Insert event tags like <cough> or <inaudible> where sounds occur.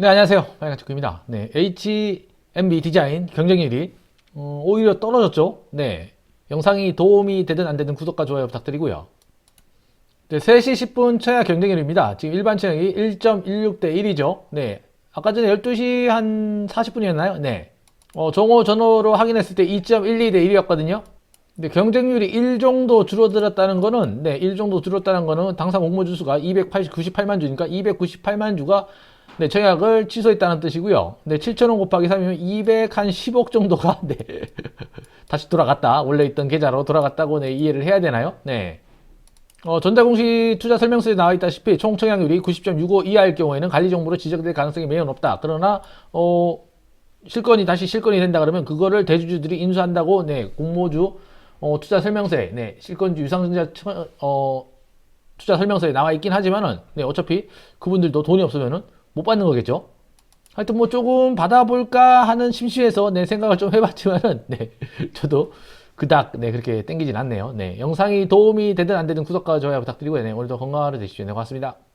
네, 안녕하세요. 빨간축구입니다. 네, HMB 디자인 경쟁률이 어, 오히려 떨어졌죠. 네, 영상이 도움이 되든 안 되든 구독과 좋아요 부탁드리고요. 네, 3시 10분 최하 경쟁률입니다. 지금 일반 체력이 1.16대 1이죠. 네, 아까 전에 12시 한 40분이었나요? 네. 어, 정오 전후로 확인했을 때 2.12대 1이었거든요. 근데 경쟁률이 1 정도 줄어들었다는 거는, 네, 1 정도 줄었다는 거는 당사 공모 주 수가 298만 주니까 298만 주가 네, 청약을 취소했다는 뜻이고요. 네, 7,000원 곱하기 3이면 200한 10억 정도가 <laughs> 네, 다시 돌아갔다. 원래 있던 계좌로 돌아갔다고 네, 이해를 해야 되나요? 네. 어, 전자공시 투자 설명서에 나와 있다시피 총 청약률이 90.65 이하일 경우에는 관리 정보로 지적될 가능성이 매우 높다. 그러나 어, 실권이 다시 실권이 된다 그러면 그거를 대주주들이 인수한다고 네, 공모주 어, 투자 설명서에 네, 실권주 유상증자 처- 어, 투자 설명서에 나와 있긴 하지만은 네, 어차피 그분들도 돈이 없으면은 못 받는 거겠죠. 하여튼 뭐 조금 받아볼까 하는 심시해서 내 생각을 좀 해봤지만은 <laughs> 네 저도 그닥 네 그렇게 땡기진 않네요. 네 영상이 도움이 되든 안 되든 구독과 좋아요 부탁드리고요. 네 오늘도 건강한 하루 되십시오. 네 고맙습니다.